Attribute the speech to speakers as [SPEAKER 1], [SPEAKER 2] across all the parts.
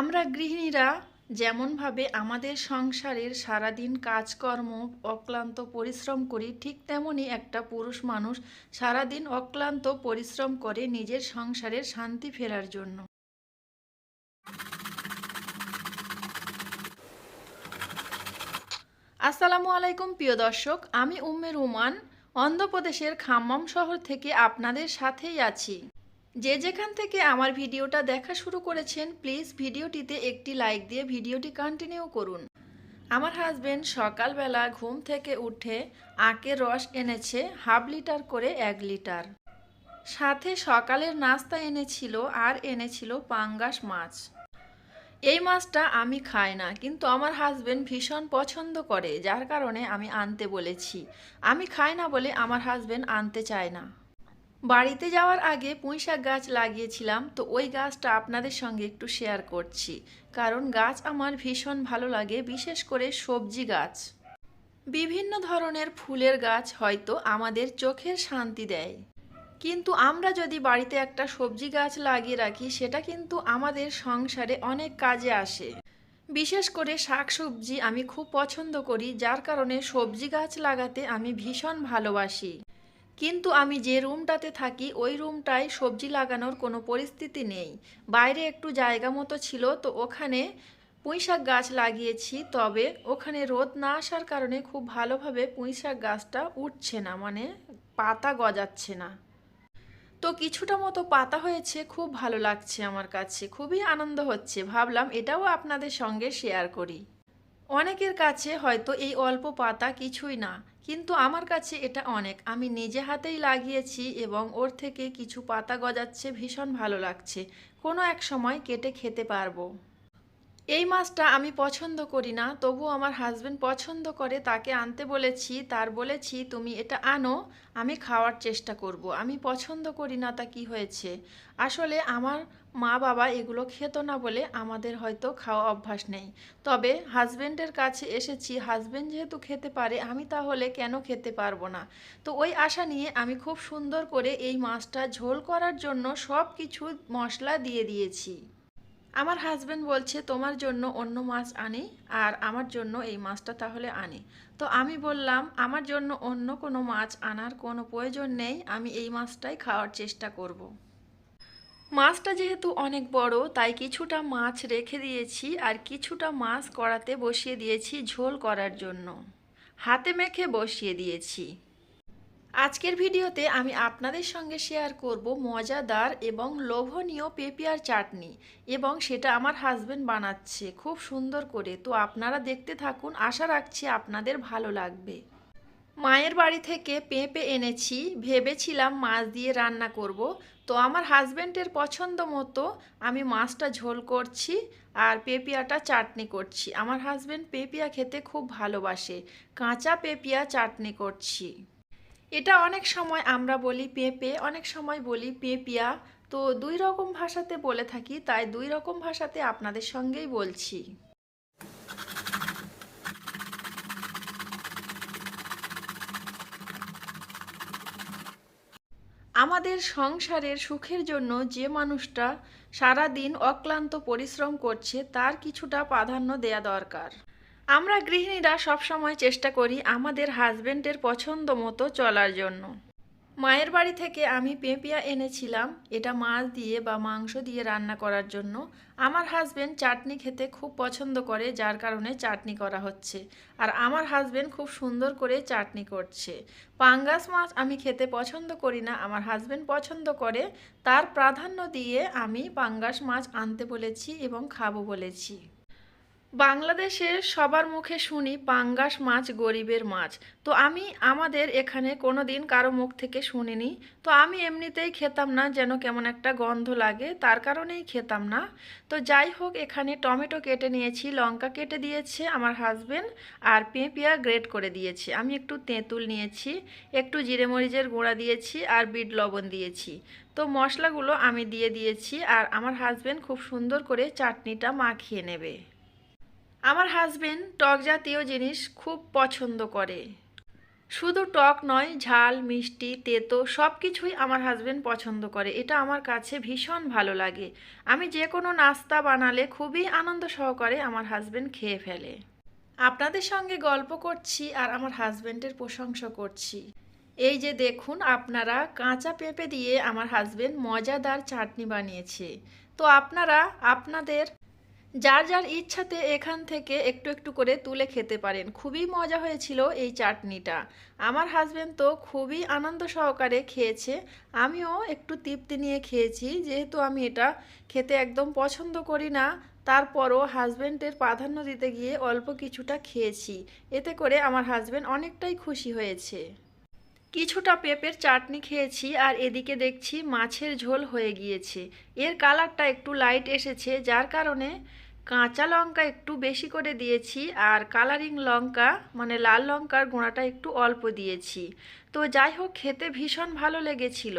[SPEAKER 1] আমরা গৃহিণীরা যেমনভাবে আমাদের সংসারের সারাদিন কাজকর্ম, অক্লান্ত পরিশ্রম করি, ঠিক তেমনই একটা পুরুষ মানুষ সারাদিন অক্লান্ত পরিশ্রম করে নিজের সংসারের শান্তি ফেরার জন্য। আসসালামু আলাইকুম, প্রিয় দর্শক। আমি উম্মের উমান অন্ধ্রপ্রদেশের খাম্মাম শহর থেকে আপনাদের সাথেই আছি। যে যেখান থেকে আমার ভিডিওটা দেখা শুরু করেছেন, প্লিজ ভিডিওটিতে একটি লাইক দিয়ে ভিডিওটি কন্টিনিউ করুন। আমার হাজবেন্ড সকালবেলা ঘুম থেকে উঠে আখের রস এনেছে হাফ লিটার করে এক লিটার। সাথে সকালের নাস্তা এনেছিল আর এনেছিল পাঙ্গাস মাছ। এই মাছটা আমি খাই না, কিন্তু আমার হাজবেন্ড ভীষণ পছন্দ করে, যার কারণে আমি আনতে বলেছি। আমি খাই না বলে আমার হাজবেন্ড আনতে চায় না। বাড়িতে যাওয়ার আগে পুঁইশাক গাছ লাগিয়েছিলাম, তো ওই গাছটা আপনাদের সঙ্গে একটু শেয়ার করছি। কারণ গাছ আমার ভীষণ ভালো লাগে, বিশেষ করে সবজি গাছ। বিভিন্ন ধরনের ফুলের গাছ হয়তো আমাদের চোখের শান্তি দেয়। কিন্তু আমরা যদি বাড়িতে একটা সবজি গাছ লাগিয়ে রাখি, সেটা কিন্তু আমাদের সংসারে অনেক কাজে আসে। বিশেষ করে শাকসবজি আমি খুব পছন্দ করি, যার কারণে সবজি গাছ লাগাতে আমি ভীষণ ভালোবাসি। কিন্তু আমি যে রুমটাতে থাকি, ওই রুমটায় সবজি লাগানোর কোনো পরিস্থিতি নেই। বাইরে একটু জায়গা মতো ছিল, তো ওখানে পুঁইশাক গাছ লাগিয়েছি, তবে ওখানে রোদ না আসার কারণে খুব ভালোভাবে পুঁইশাক গাছটা উঠছে না মানে পাতা গজাচ্ছে না। তো কিছুটা মতো পাতা হয়েছে, খুব ভালো লাগছে আমার কাছে, খুবই আনন্দ হচ্ছে। ভাবলাম এটাও আপনাদের সঙ্গে শেয়ার করি। অনেকের কাছে হয়তো এই অল্প পাতা কিছুই না কিন্তু আমার কাছে এটা অনেক। আমি নিজে হাতেই লাগিয়েছি এবং ওর থেকে কিছু পাতা গজাচ্ছে, ভীষণ ভালো লাগছে। কোনো এক সময় কেটে খেতে পারব। এই মাছটা আমি পছন্দ করি না তবু আমার হাজবেন্ড পছন্দ করে, তাকে আনতে বলেছি, তার বলেছি, তুমি এটা আনো, আমি খাওয়ার চেষ্টা করব। আমি পছন্দ করি না, তা কি হয়েছে? আসলে আমার মা বাবা এগুলো খেত না বলে আমাদের হয়তো খাওয়া অভ্যাস নেই। তবে হাজবেন্ডের কাছে এসেছি হাজবেন্ড যেহেতু খেতে পারে, আমি তাহলে কেন খেতে পারব না? তো ওই আশা নিয়ে আমি খুব সুন্দর করে এই মাছটা ঝোল করার জন্য সব কিছু মশলা দিয়ে দিয়েছি। আমার হাজবেন্ড বলছে, তোমার জন্য অন্য মাছ আনি আর আমার জন্য এই মাছটা তাহলে আনি। তো আমি বললাম, আমার জন্য অন্য কোনো মাছ আনার কোনো প্রয়োজন নেই, আমি এই মাছটাই খাওয়ার চেষ্টা করব। মাছটা যেহেতু অনেক বড়, তাই কিছুটা মাছ রেখে দিয়েছি আর কিছুটা মাছ কড়াতে বসিয়ে দিয়েছি ঝোল করার জন্য। হাতে মেখে বসিয়ে দিয়েছি। আজকের ভিডিওতে আমি আপনাদের সঙ্গে শেয়ার করব মজাদার এবং লোভনীয় পেঁপিয়ার চাটনি এবং সেটা আমার হাজবেন্ড বানাচ্ছে, খুব সুন্দর করে। তো আপনারা দেখতে থাকুন, আশা রাখছি আপনাদের ভালো লাগবে। মায়ের বাড়ি থেকে পেঁপে এনেছি, ভেবেছিলাম মাছ দিয়ে রান্না করব। তো আমার হাজব্যান্ডের পছন্দ মতো আমি মাছটা ঝোল করছি আর পেঁপিয়াটা চাটনি করছি। আমার হাজব্যান্ড পেঁপিয়া খেতে খুব ভালোবাসে। কাঁচা পেঁপিয়া চাটনি করছি। এটা অনেক সময় আমরা বলি পেঁপে অনেক সময় বলি পেঁপিয়া তো দুই রকম ভাষাতে বলে থাকি, তাই দুই রকম ভাষাতে আপনাদের সঙ্গেই বলছি। আমাদের সংসারের সুখের জন্য যে মানুষটা সারা দিন অক্লান্ত পরিশ্রম করছে, তার কিছুটা প্রাধান্য দেয়া দরকার। আমরা গৃহিণীরা সবসময় চেষ্টা করি আমাদের হাজবেন্ডের পছন্দ মতো চলার জন্য। মায়ের বাড়ি থেকে আমি পেঁপিয়া এনেছিলাম, এটা মাছ দিয়ে বা মাংস দিয়ে রান্না করার জন্য। আমার হাজব্যান্ড চাটনি খেতে খুব পছন্দ করে, যার কারণে চাটনি করা হচ্ছে। আর আমার হাজব্যান্ড খুব সুন্দর করে চাটনি করছে। পাঙ্গাস মাছ আমি খেতে পছন্দ করি না, আমার হাজব্যান্ড পছন্দ করে। তার প্রাধান্য দিয়ে আমি পাঙ্গাস মাছ আনতে বলেছি এবং খাব বলেছি। বাংলাদেশের সবার মুখে শুনি পাঙ্গাস মাছ, গরিবের মাছ। তো আমি আমাদের এখানে কোনো দিন কারও মুখ থেকে শুনিনি। তো আমি এমনিতেই খেতাম না, যেন কেমন একটা গন্ধ লাগে, তার কারণেই খেতাম না। তো যাই হোক, এখানে টমেটো কেটে নিয়েছি, লঙ্কা কেটে দিয়েছে আমার হাজবেন্ড আর পেঁপিয়া গ্রেট করে দিয়েছে। আমি একটু তেঁতুল নিয়েছি, একটু জিরে মরিচের গুঁড়া দিয়েছি, আর বিট লবণ দিয়েছি। তো মশলাগুলো আমি দিয়ে দিয়েছি, আর আমার হাজবেন্ড খুব সুন্দর করে চাটনিটা মাখিয়ে নেবে। আমার হাজবেন্ড টক জাতীয় জিনিস খুব পছন্দ করে। শুধু টক নয়, ঝাল, মিষ্টি, তেতো সব কিছুই আমার হাজবেন্ড পছন্দ করে। এটা আমার কাছে ভীষণ ভালো লাগে। আমি যে কোনো নাস্তা বানালে খুবই আনন্দ সহকারে আমার হাজবেন্ড খেয়ে ফেলে। আপনাদের সঙ্গে গল্প করছি আর আমার হাজবেন্ডের প্রশংসা করছি। এই যে দেখুন, আপনারা কাঁচা পেঁপে দিয়ে আমার হাজবেন্ড মজাদার চাটনি বানিয়েছে। তো আপনারা, আপনাদের যার যার ইচ্ছাতে এখান থেকে একটু একটু করে তুলে খেতে পারেন। খুবই মজা হয়েছিল এই চাটনিটা। আমার হাজব্যান্ড তো খুবই আনন্দ সহকারে খেয়েছে। আমিও একটু তৃপ্তি নিয়ে খেয়েছি। যেহেতু আমি এটা খেতে একদম পছন্দ করি না, তারপরও হাজবেন্ডের প্রাধান্য দিতে গিয়ে অল্প কিছুটা খেয়েছি। এতে করে আমার হাজবেন্ড অনেকটাই খুশি হয়েছে। কিছুটা পেঁপের চাটনি খেয়েছি আর এদিকে দেখছি মাছের ঝোল হয়ে গিয়েছে। এর কালারটা একটু লাইট এসেছে, যার কারণে কাঁচা লঙ্কা একটু বেশি করে দিয়েছি আর কালারিং লঙ্কা মানে লাল লঙ্কার গোঁড়াটা একটু অল্প দিয়েছি। তো যাই হোক, খেতে ভীষণ ভালো লেগেছিল।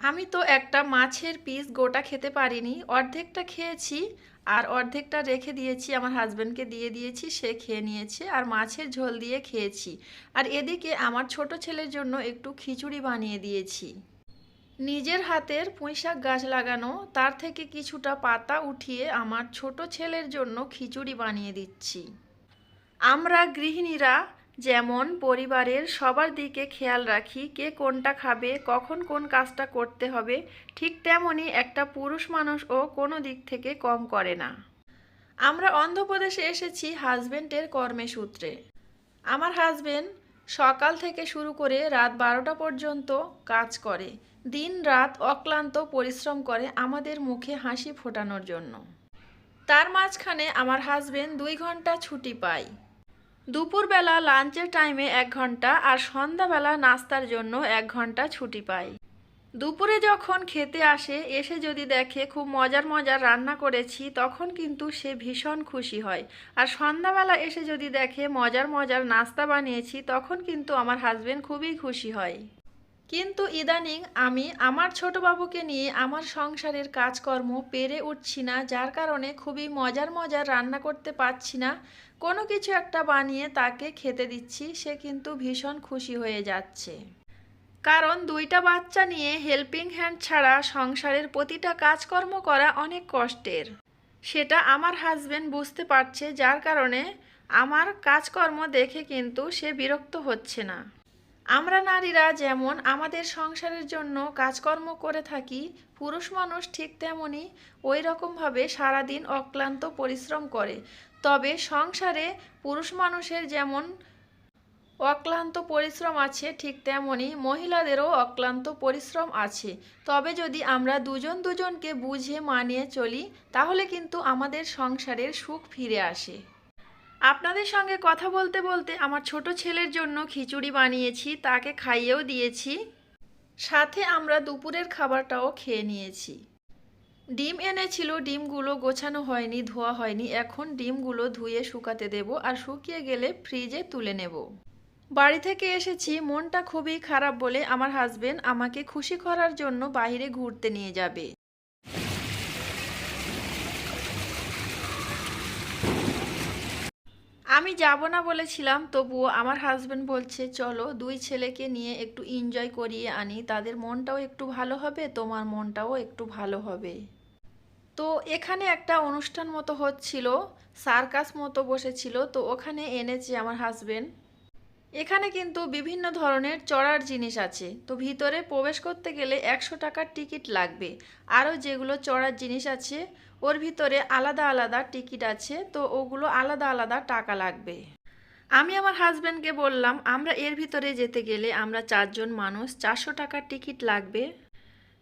[SPEAKER 1] আমি তো একটা মাছের পিস গোটা খেতে পারিনি, অর্ধেকটা খেয়েছি আর অর্ধেকটা রেখে দিয়েছি, আমার হাজব্যান্ডকে দিয়ে দিয়েছি, সে খেয়ে নিয়েছে আর মাছের ঝোল দিয়ে খেয়েছি। আর এদিকে আমার ছোট ছেলের জন্য একটু খিচুড়ি বানিয়ে দিয়েছি। নিজের হাতের পুঁইশাক গাছ লাগানো, তার থেকে কিছুটা পাতা উঠিয়ে আমার ছোট ছেলের জন্য খিচুড়ি বানিয়ে দিচ্ছি। আমরা গৃহিণীরা যেমন পরিবারের সবার দিকে খেয়াল রাখি কে কোনটা খাবে, কখন কোন কাজটা করতে হবে, ঠিক তেমনই একটা পুরুষ মানুষও কোনো দিক থেকে কম করে না। আমরা অন্ধ্রপ্রদেশে এসেছি হাজবেন্ডের কর্মে সূত্রে। আমার হাজবেন্ড সকাল থেকে শুরু করে রাত বারোটা পর্যন্ত কাজ করে। দিন রাত অক্লান্ত পরিশ্রম করে আমাদের মুখে হাসি ফোটানোর জন্য। তার মাঝখানে আমার হাজবেন্ড দুই ঘণ্টা ছুটি পায়। দুপুরবেলা লাঞ্চের টাইমে এক ঘণ্টা আর সন্ধ্যাবেলা নাস্তার জন্য এক ঘণ্টা ছুটি পাই। দুপুরে যখন খেতে আসে, এসে যদি দেখে খুব মজার মজার রান্না করেছি, তখন কিন্তু সে ভীষণ খুশি হয়। আর সন্ধ্যাবেলা এসে যদি দেখে মজার মজার নাস্তা বানিয়েছি, তখন কিন্তু আমার হাজব্যান্ড খুবই খুশি হয়। কিন্তু ইদানিং আমি আমার ছোট বাবুকে নিয়ে আমার সংসারের কাজকর্ম পেরে উঠছি না, যার কারণে খুবই মজার মজার রান্না করতে পারছি না। কোনো কিছু একটা বানিয়ে তাকে খেতে দিচ্ছি, সে কিন্তু ভীষণ খুশি হয়ে যাচ্ছে। কারণ দুইটা বাচ্চা নিয়ে হেল্পিং হ্যান্ড ছাড়া সংসারের প্রতিটা কাজকর্ম করা অনেক কষ্টের। সেটা আমার হাজবেন্ড বুঝতে পারছে, যার কারণে আমার কাজকর্ম দেখে কিন্তু সে বিরক্ত হচ্ছে না। আমরা নারীরা যেমন আমাদের সংসারের জন্য কাজকর্ম করে থাকি, পুরুষ মানুষ ঠিক তেমনই ওই রকমভাবে সারাদিন অক্লান্ত পরিশ্রম করে। তবে সংসারে পুরুষ মানুষের যেমন অক্লান্ত পরিশ্রম আছে, ঠিক তেমনই মহিলাদেরও অক্লান্ত পরিশ্রম আছে। তবে যদি আমরা দুজন দুজনকে বুঝে মানিয়ে চলি, তাহলে কিন্তু আমাদের সংসারের সুখ ফিরে আসে। আপনাদের সঙ্গে কথা বলতে বলতে আমার ছোট ছেলের জন্য খিচুড়ি বানিয়েছি, তাকে খাইয়েও দিয়েছি। সাথে আমরা দুপুরের খাবারটাও খেয়ে নিয়েছি। ডিম এনেছিল, ডিমগুলো গোছানো হয়নি, ধোয়া হয়নি। এখন ডিমগুলো ধুয়ে শুকাতে দেব আর শুকিয়ে গেলে ফ্রিজে তুলে নেব। বাড়ি থেকে এসেছি, মনটা খুবই খারাপ বলে আমার হাজবেন্ড আমাকে খুশি করার জন্য বাইরে ঘুরতে নিয়ে যাবে। আমি যাব না বলেছিলাম, তবুও আমার হাজব্যান্ড বলছে, চলো, দুই ছেলেকে নিয়ে একটু এনজয় করিয়ে আনি। তাদের মনটাও একটু ভালো হবে, তোমার মনটাও একটু ভালো হবে। তো এখানে একটা অনুষ্ঠান মতো হচ্ছিল, সার্কাস মতো বসেছিল, তো ওখানে এনেছি আমার হাজবেন্ড এখানে কিন্তু বিভিন্ন ধরনের চড়ার জিনিস আছে। তো ভিতরে প্রবেশ করতে গেলে একশো টাকার টিকিট লাগবে। আরও যেগুলো চড়ার জিনিস আছে, ওর ভিতরে আলাদা আলাদা টিকিট আছে, তো ওগুলো আলাদা আলাদা টাকা লাগবে। আমি আমার হাজব্যান্ডকে বললাম, আমরা এর ভিতরে যেতে গেলে আমরা চারজন মানুষ, চারশো টাকার টিকিট লাগবে।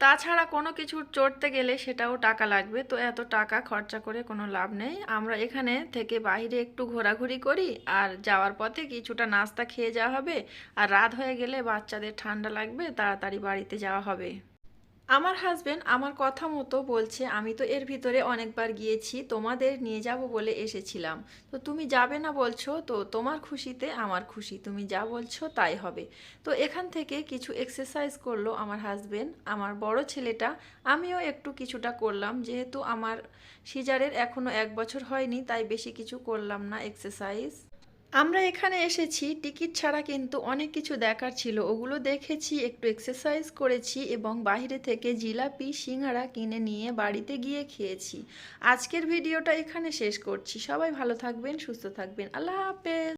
[SPEAKER 1] তাছাড়া কোনো কিছু চড়তে গেলে সেটাও টাকা লাগবে। তো এত টাকা খরচা করে কোনো লাভ নেই। আমরা এখানে থেকে বাইরে একটু ঘোরাঘুরি করি আর যাওয়ার পথে কিছুটা নাস্তা খেয়ে যাওয়া হবে। আর রাত হয়ে গেলে বাচ্চাদের ঠান্ডা লাগবে, তাড়াতাড়ি বাড়িতে যাওয়া হবে। আমার হাজবেন্ড আমার কথা মতো বলছে, আমি তো এর ভিতরে অনেকবার গিয়েছি, তোমাদের নিয়ে যাব বলে এসেছিলাম। তো তুমি যাবে না বলছো, তো তোমার খুশিতে আমার খুশি, তুমি যা বলছো তাই হবে। তো এখান থেকে কিছু এক্সারসাইজ করল আমার হাজবেন্ড আমার বড় ছেলেটা। আমিও একটু কিছুটা করলাম, যেহেতু আমার সিজারের এখনও এক বছর হয়নি, তাই বেশি কিছু করলাম না এক্সারসাইজ আমরা এখানে এসেছি, টিকিট ছাড়া কিন্তু অনেক কিছু দেখার ছিল। ওগুলো দেখেছি, একটু এক্সারসাইজ করেছি এবং বাইরে থেকে জিলাপি, সিঙ্গারা কিনে নিয়ে বাড়িতে গিয়ে খেয়েছি। আজকের ভিডিওটা এখানে শেষ করছি। সবাই ভালো থাকবেন, সুস্থ থাকবেন। আল্লাহ হাফেজ!